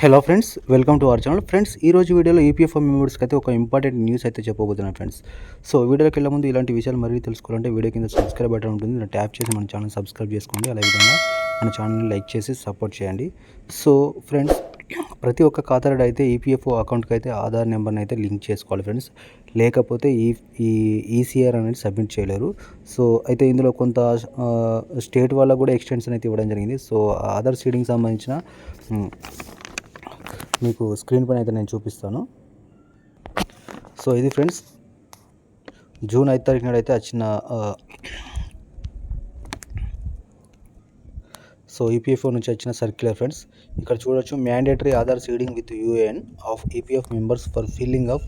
Hello friends welcome to our channel. Friends ఈ రోజు వీడియోలో ఈపీఎఫ్ఓ మెంబర్స్కి అయితే ఒక ఇంపార్టెంట్ న్యూస్ అయితే చెప్పబోతున్నాను ఫ్రెండ్స్. సో వీడియోకి వెళ్ళే ముందు ఇలాంటి విషయాలు మరీ తెలుసుకోవాలంటే వీడియో కింద సబ్స్క్రైబ్ బటన్ ఉంటుంది. ట్యాప్ చేసి మన ఛానల్ సబ్స్క్రైబ్ చేసుకోండి. అదేవిధంగా మన ఛానల్ని లైక్ చేసి సపోర్ట్ చేయండి. సో ఫ్రెండ్స్ ప్రతి ఒక్క ఖాతాదారుడు అయితే ఈపీఎఫ్ఓ అకౌంట్కి అయితే ఆధార్ నెంబర్ని అయితే లింక్ చేసుకోవాలి ఫ్రెండ్స్. లేకపోతే ఈ ఈ ఈసీఆర్ అనేది సబ్మిట్ చేయలేరు. సో అయితే ఇందులో కొంత స్టేట్ వాళ్ళకు కూడా ఎక్స్టెన్షన్ అయితే ఇవ్వడం జరిగింది. సో ఆధార్ సీడింగ్ సంబంధించిన మీకు స్క్రీన్ పైన అయితే నేను చూపిస్తాను. సో ఇది ఫ్రెండ్స్ జూన్ ఐదు తారీఖు నాడు అయితే వచ్చిన సో ఈపీఎఫ్ఓ నుంచి వచ్చిన సర్క్యులర్ ఫ్రెండ్స్ ఇక్కడ చూడొచ్చు mandatory Aadhaar seeding with UAN of EPF members for filling of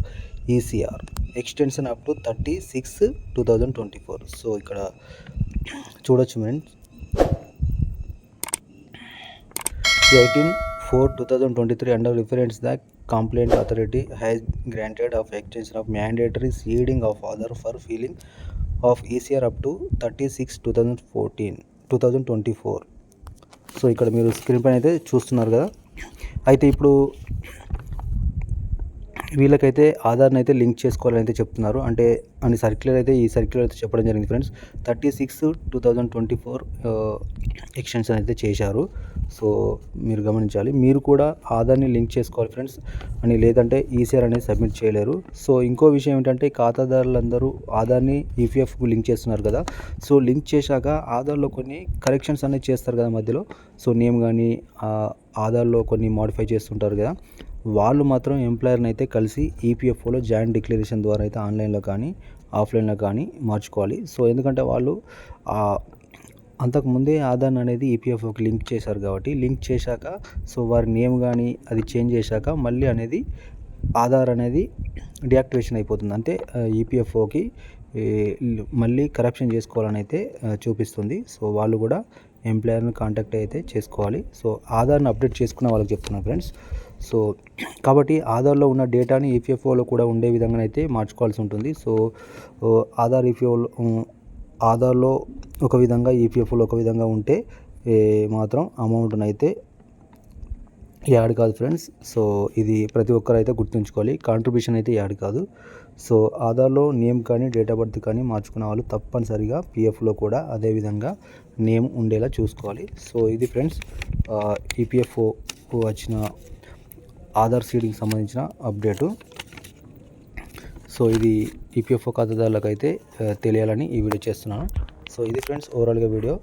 ECR extension up to thirty six two thousand twenty four so ఇక్కడ చూడొచ్చు friends eighteen four two thousand twenty three under reference the complaint authority has granted of extension of mandatory seeding of Aadhaar for feeling of ECR up to thirty six two thousand fourteen two thousand twenty four so ఇక్కడ మీరు screen పైన అయితే చూస్తున్నారు కదా. అయితే ఇప్పుడు వీళ్ళకైతే ఆధార్ని అయితే లింక్ చేసుకోవాలని అయితే చెప్తున్నారు. అంటే అని సర్క్యులర్ అయితే ఈ సర్క్యులర్ అయితే చెప్పడం జరిగింది friends. Thirty six two thousand twenty four extension అయితే చేశారు. సో మీరు గమనించాలి. మీరు కూడా ఆధార్ని లింక్ చేసుకోవాలి ఫ్రెండ్స్. అని లేదంటే ఈసీఆర్ అనేది సబ్మిట్ చేయలేరు. సో ఇంకో విషయం ఏంటంటే ఖాతాదారులందరూ ఆధార్ని ఈపీఎఫ్కు లింక్ చేస్తున్నారు కదా. సో లింక్ చేశాక ఆధార్లో కొన్ని కరెక్షన్స్ అనేది చేస్తారు కదా మధ్యలో. సో నేమ్ కానీ ఆధార్లో కొన్ని మాడిఫై చేస్తుంటారు కదా. వాళ్ళు మాత్రం ఎంప్లాయర్ని అయితే కలిసి ఈపీఎఫ్ఓలో జాయింట్ డిక్లరేషన్ ద్వారా అయితే ఆన్లైన్లో కానీ ఆఫ్లైన్లో కానీ మార్చుకోవాలి. సో ఎందుకంటే వాళ్ళు అంతకుముందే ఆధార్ అనేది ఈపీఎఫ్ఓకి లింక్ చేశారు కాబట్టి లింక్ చేశాక సో వారి నేమ్ కానీ అది చేంజ్ చేశాక మళ్ళీ అనేది ఆధార్ అనేది డియాక్టివేషన్ అయిపోతుంది. అంటే ఈపీఎఫ్ఓకి మళ్ళీ కరప్షన్ చేసుకోవాలని అయితే చూపిస్తుంది. సో వాళ్ళు కూడా ఎంప్లాయర్ని కాంటాక్ట్ అయితే చేసుకోవాలి. సో ఆధార్ని అప్డేట్ చేసుకున్న వాళ్ళకి చెప్తున్నాను ఫ్రెండ్స్ సో కాబట్టి ఆధార్లో ఉన్న డేటాని ఈపీఎఫ్ఓలో కూడా ఉండే విధంగా అయితే మార్చుకోవాల్సి ఉంటుంది. సో ఆధార్ ఈపీఎఫ్ఓలో ఆధార్లో ఒక విధంగా ఈపీఎఫ్ఓలో ఒక విధంగా ఉంటే మాత్రం అమౌంట్ని అయితే యాడ్ కాదు ఫ్రెండ్స్. సో ఇది ప్రతి ఒక్కరు అయితే గుర్తుంచుకోవాలి. కాంట్రిబ్యూషన్ అయితే యాడ్ కాదు. సో ఆధార్లో నేమ్ కానీ డేట్ ఆఫ్ బర్త్ కానీ మార్చుకునే వాళ్ళు తప్పనిసరిగా పిఎఫ్లో కూడా అదే విధంగా నేమ్ ఉండేలా చూసుకోవాలి. సో ఇది ఫ్రెండ్స్ ఈపీఎఫ్ఓ వచ్చిన ఆధార్ సీడింగ్ సంబంధించిన అప్డేటు. సో ఇది ఈపీఎఫ్ఓ ఖాతాదారులకు అయితే తెలియాలని ఈ వీడియో చేస్తున్నాను. సో ఇది ఫ్రెండ్స్ ఓవరాల్గా వీడియో.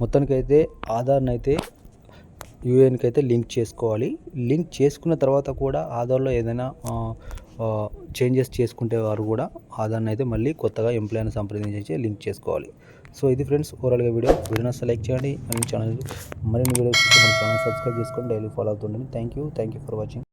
మొత్తానికైతే ఆధార్ని అయితే యూఏఎన్కి అయితే లింక్ చేసుకోవాలి. లింక్ చేసుకున్న తర్వాత కూడా ఆధార్లో ఏదైనా చేంజెస్ చేసుకుంటే వారు కూడా ఆధార్ని అయితే మళ్ళీ కొత్తగా ఎంప్లాయ్ని సంప్రదించి లింక్ చేసుకోవాలి. సో ఇది ఫ్రెండ్స్ ఓవరాల్గా వీడియో. వీడియోని సెలెక్ట్ చేయండి. మీ ఛానల్ మరిన్ని వీడియోస్ మన ఛానల్ సబ్స్క్రైబ్ చేసుకోండి daily follow అవుతుండండి. Thank you. Thank you for watching.